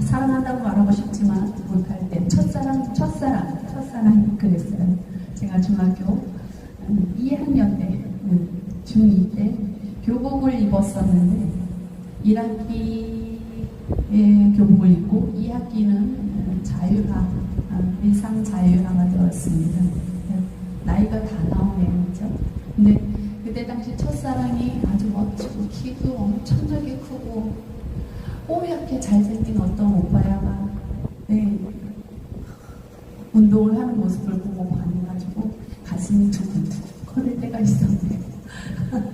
사랑한다고 말하고 싶지만 못할 때 첫사랑, 첫사랑, 첫사랑 그랬어요. 제가 중학교 음, 2학년 때, 음, 중2 때 교복을 입었었는데 1학기에 교복을 입고 2학기는 자유화, 아, 의상 자유화가 되었습니다. 네, 나이가 다 나오네요. 그죠? 근데 그때 당시 첫사랑이 아주 멋지고 키도 엄청나게 크고 뽀얗게 잘생긴 어떤 오빠야가 네, 운동을 하는 모습을 보고 반해가지고 가슴이 두근두근 거릴 때가 있었네요.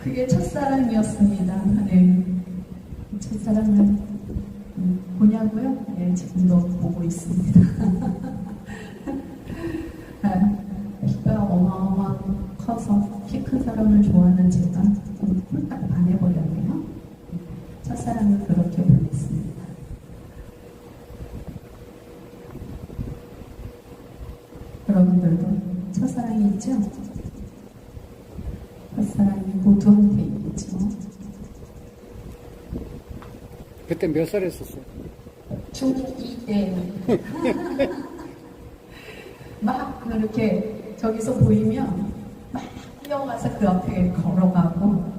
그게 첫사랑이었습니다. 네. 첫사랑을 음, 보냐고요? 네, 지금도 보고 있습니다. 아, 키가 어마어마 커서 키 큰 사람을 좋아하는 제가 좀 홀딱 반해버렸네요. 첫사랑을 그렇게 보냈습니다. 여러분들도 첫사랑이 있죠? 첫사랑이 모두한테 있겠죠? 그때 몇 살 했었어요? 중2 때. 막 그렇게 저기서 보이면 막 뛰어가서 그 앞에 걸어가고 또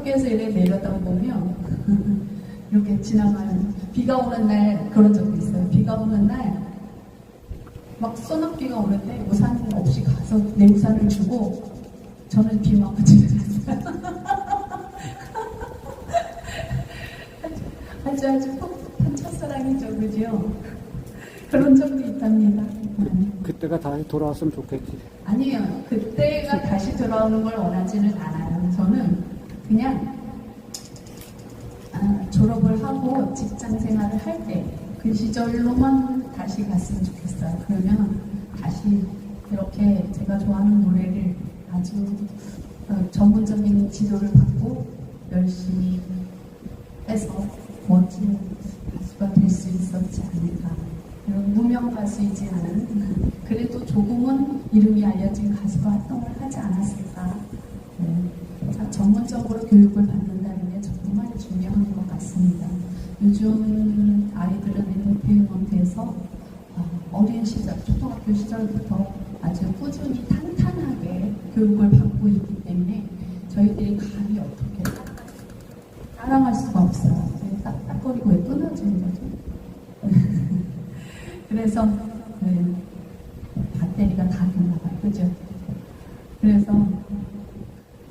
학교에서 이렇게 내려다보면 이렇게 지나가는 비가 오는 날 그런 적도 있어요. 비가 오는 날 막 소낙비가 오는데 우산 없이 가서 내 우산을 주고 저는 비 맞고 지나갔어요. 아주 아주 풋풋한 첫사랑이죠, 그죠? 그런 적도 있답니다. 음. 그때가 다시 돌아왔으면 좋겠지. 아니에요. 그때가 다시 돌아오는 걸 원하지는 않아요. 저는 그냥 아, 졸업을 하고 직장 생활을 할 때 그 시절로만 다시 갔으면 좋겠어요. 그러면 다시 이렇게 제가 좋아하는 노래를 아주 어, 전문적인 지도를 받고 열심히 해서 멋진 가수가 될 수 있었지 않을까. 이런 무명 가수이지 않은 그래도 조금은 이름이 알려진 가수가 활동을 하지 않았을까. 전문적으로 교육을 받는다는 게 정말 중요한 것 같습니다. 요즘 아이들은 대형원에서 아, 어린 시절, 초등학교 시절부터 아주 꾸준히 탄탄하게 교육을 받고 있기 때문에 저희들이 감히 어떻게 따라갈 수가 없어요. 딱, 딱거리고 왜 끊어지는 거죠? 그래서 네, 배터리가 다 됐나봐요. 그죠? 그래서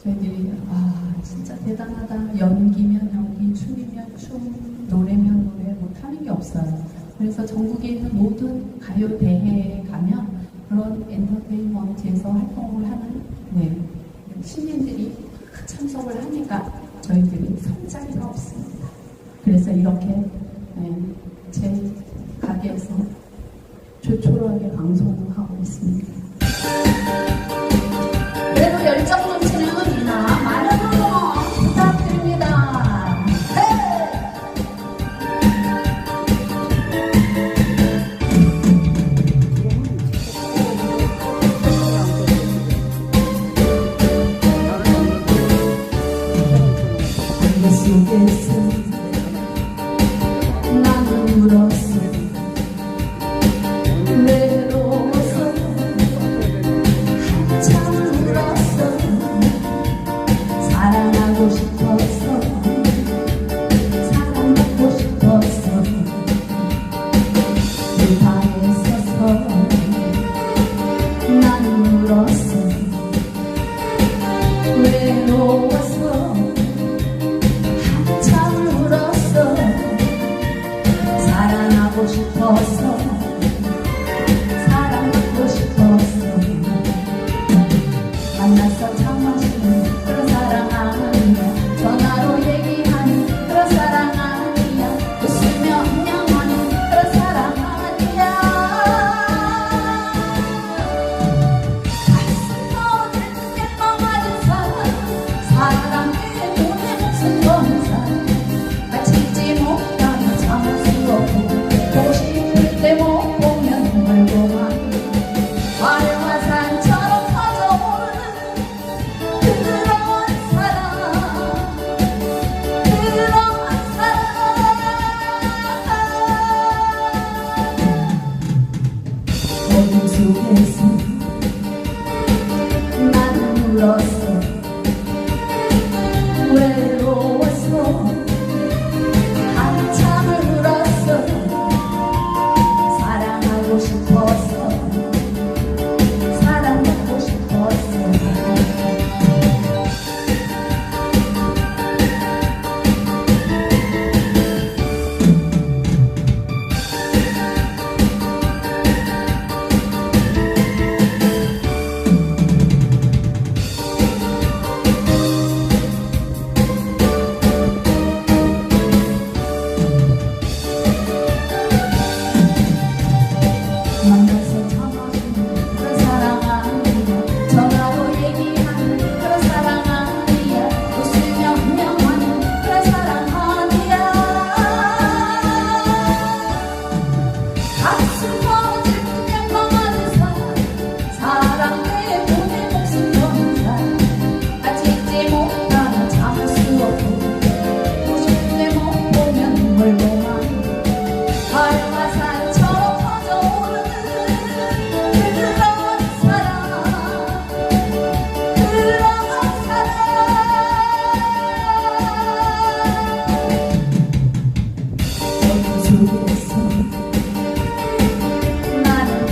저희들이 아 진짜 대단하다. 연기면 연기 춤이면 춤 노래면 노래 뭐 타는 게 없어요. 그래서 전국에 있는 모든 가요 대회에 가면 그런 엔터테인먼트에서 활동을 하는 네, 시민들이 그 참석을 하니까 저희들이 성장이가 없습니다. 그래서 이렇게 네, 제 가게에서 조촐하게 방송을 하고 있습니다. si pensa ma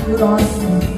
그런